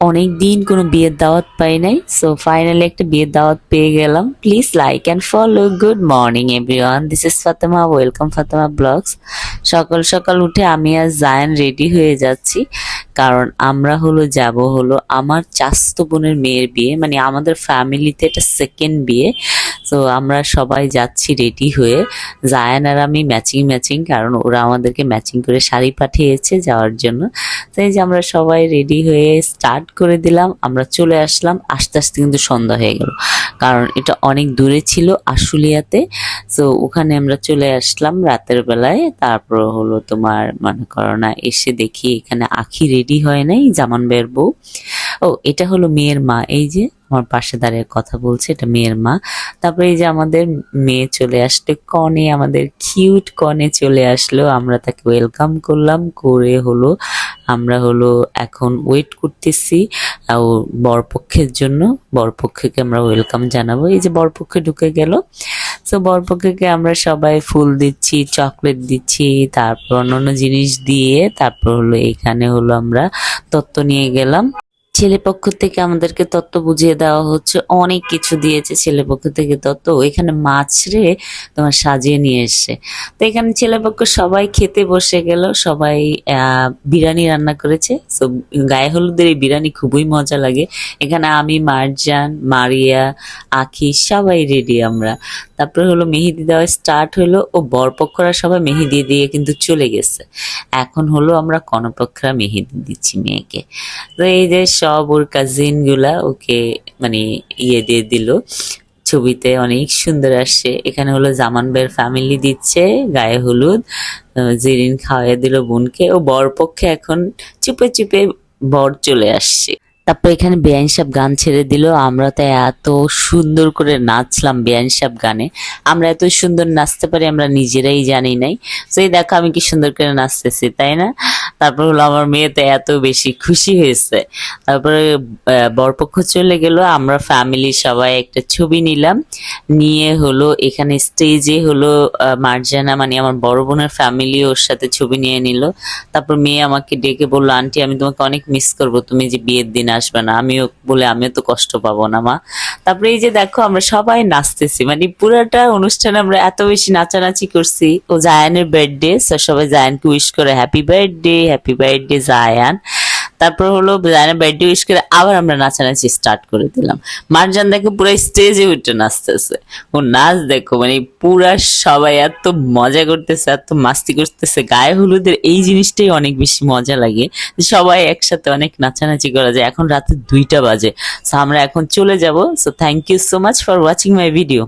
অনেক দিন কোনো বিয়ের দাওয়াত পাই নাই সো ফাইনালি একটা বিয়ের দাওয়াত পেয়ে গেলাম। Please like and follow good morning everyone this is Fatema welcome Fatema blogs সকাল সকাল উঠে আমি আর জায়ান রেডি হয়ে যাচ্ছি। কারণ আমরা হলো যাব হলো আমার চাস্তো বোনের মেয়ের বিয়ে মানে আমাদের ফ্যামিলিতে এটা সেকেন্ড বিয়ে। তো আমরা সবাই যাচ্ছি রেডি হয়ে। জায়ান আর আমি ম্যাচিং ম্যাচিং কারণ ওরা আমাদেরকে ম্যাচিং করে শাড়ি পাঠিয়েছে যাওয়ার জন্য। তাই যে আমরা সবাই রেডি হয়ে স্টার্ট করে দিলাম, আমরা চলে আসলাম। আস্তে আস্তে কিন্তু সন্ধ্যা হয়ে গেল। কারণ এটা অনেক দূরে ছিল আশুলিয়াতে। তো ওখানে আমরা চলে আসলাম রাতের বেলায়। তারপর হলো তোমার, মনে করো না, এসে দেখি এখানে আখি রেডি হয় নাই, জামান বের বউ। ও, এটা হলো মেয়ের মা, এই যে আমার পাশে দাঁড়িয়ে কথা বলছে, এটা মেয়ের মা। তারপরে এই যে আমাদের মেয়ে চলে আসলো, কনে, আমাদের কিউট কনে চলে আসলো, আমরা তাকে ওয়েলকাম করলাম, করে হলো, আমরা হলো এখন ওয়েট করতেছি ও বরপক্ষের জন্য, বরপক্ষকে আমরা ওয়েলকাম জানাব। এই যে বরপক্ষে ঢুকে গেল তো বরপক্ষকে আমরা সবাই ফুল দিচ্ছি, চকলেট দিচ্ছি, তারপর অন্যান্য জিনিস দিয়ে তারপর হলো এখানে হলো আমরা তত্ত্ব নিয়ে গেলাম। ছেলে পক্ষ থেকে আমাদেরকে তত্ত্ব বুঝিয়ে দেওয়া হচ্ছে। অনেক কিছু দিয়েছে ছেলে পক্ষ থেকে তত্ত্ব। এখানে মাছ রে তোমার সাজিয়ে নিয়ে এসছে। তো এখানে ছেলে পক্ষ সবাই খেতে বসে গেল। সবাই বিরিয়ানি রান্না করেছে। তো গায়ে হলুদের এই বিরিয়ানি খুবই মজা লাগে। এখানে আমি, মারজান, মারিয়া, আখি সবাই রেডি আমরা। তারপরে হলো মেহেদি দেওয়া স্টার্ট হলো। ও বরপক্ষরা সবাই মেহেদি দিয়ে কিন্তু চলে গেছে। এখন হলো আমরা কনপক্ষরা মেহেদি দিচ্ছি মেয়েকে। তো এই যে সব ওর কাজিনগুলা ওকে মানে ইয়ে দিয়ে দিল। ছবিতে অনেক সুন্দর আসছে। এখানে হলো জামান বের ফ্যামিলি দিচ্ছে, গায়ে হলুদ জিরিন খাওয়াই দিল বোনকে। ও বর পক্ষে এখন চুপে চুপে বর চলে আসছে। তারপর এখানে বেআইন সাহেব গান ছেড়ে দিল। আমরা তো এত সুন্দর করে নাচলাম বেআইন সাহেব গানে। আমরা এত সুন্দর নাচতে পারি, আমরা নিজেরাই জানি নাই। তো এই দেখো আমি কি সুন্দর করে নাচতেছি, তাই না? তারপর হলো আমার মেয়ে তো এত বেশি খুশি হয়েছে। তারপরে বরপক্ষ চলে গেল, আমরা ফ্যামিলি সবাই একটা ছবি নিলাম। নিয়ে হলো এখানে স্টেজে হলো মার্জানা মানে আমার বড় বোনের ফ্যামিলি ওর সাথে ছবি নিয়ে নিল। তারপর মেয়ে আমাকে ডেকে বলল, আন্টি, আমি তোমাকে অনেক মিস করব, তুমি যে বিয়ের দিন আসবে না। আমিও বলে, আমিও তো কষ্ট পাবো না, মা। তারপরে এই যে দেখো, আমরা সবাই নাচতেছি। মানে পুরাটা অনুষ্ঠানে আমরা এত বেশি নাচানাচি করছি। ও জায়ানের বার্থডে সবাই জায়ানকে উইশ করে happy birthday happy birthday Zayan তারপর হলো জায়ানের বার্থডে উইশ করে আবার আমরা নাচানাচি স্টার্ট করে দিলাম। মারজান দেখো পুরো স্টেজে উঠে নাচতেছে। ও নাচ দেখো মানে পুরা সবাই এত মজা করতেছে, এত মাস্তি করতেছে। গায়ে হলুদের এই জিনিসটাই অনেক বেশি মজা লাগে সবাই একসাথে অনেক নাচানাচি করা যায়। এখন রাতে দুইটা বাজে। সো আমরা এখন চলে যাব। So thank you so much for watching my video